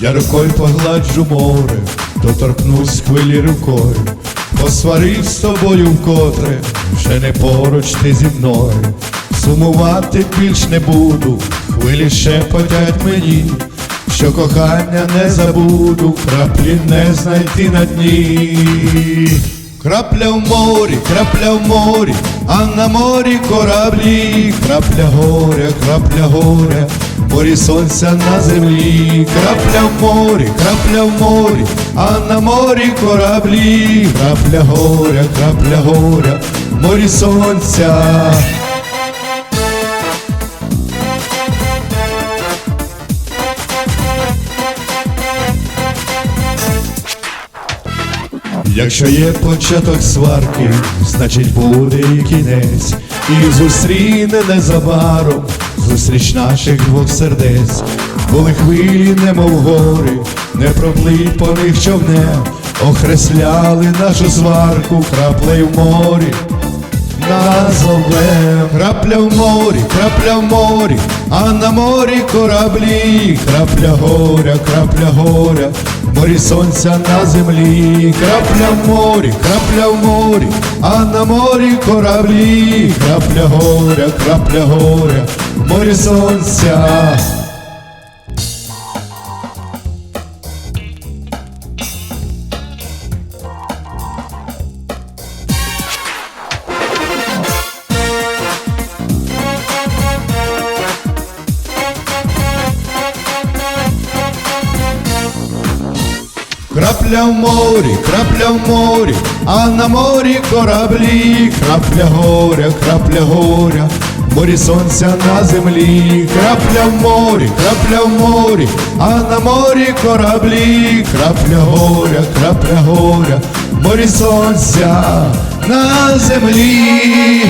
Я рукою погладжу море, доторкнусь хвилі рукою, посварив з тобою вкотре, вже не поруч ти зі мною, сумувати більш не буду, хвилі шепотять мені, що кохання не забуду, краплі не знайти на дні. Крапля в морі, крапля в морі, а на морі кораблі, крапля горя, крапля горя, морі сонця на землі, крапля в морі, крапля в морі, а на морі кораблі, крапля горя, крапля горя, морі сонця. Якщо є початок сварки, значить буде і кінець, і зустріне незабаром зустріч наших двох сердець, були хвилі, немов гори, не проплить по них човнем, охресляли нашу сварку краплею в морі. Назовем крапля в морі, крапля в морі, а на морі кораблі, крапля горя, крапля горя, морі сонця на землі, крапля в морі, крапля в морі, а на морі кораблі, крапля горя, крапля горя, морі сонця. Крапля в морі, крапля в морі, а на морі кораблі, крапля горя, крапля горя, морі сонця на землі, крапля в морі, крапля в морі, а на морі кораблі, крапля горя, крапля горя, морі сонця на землі.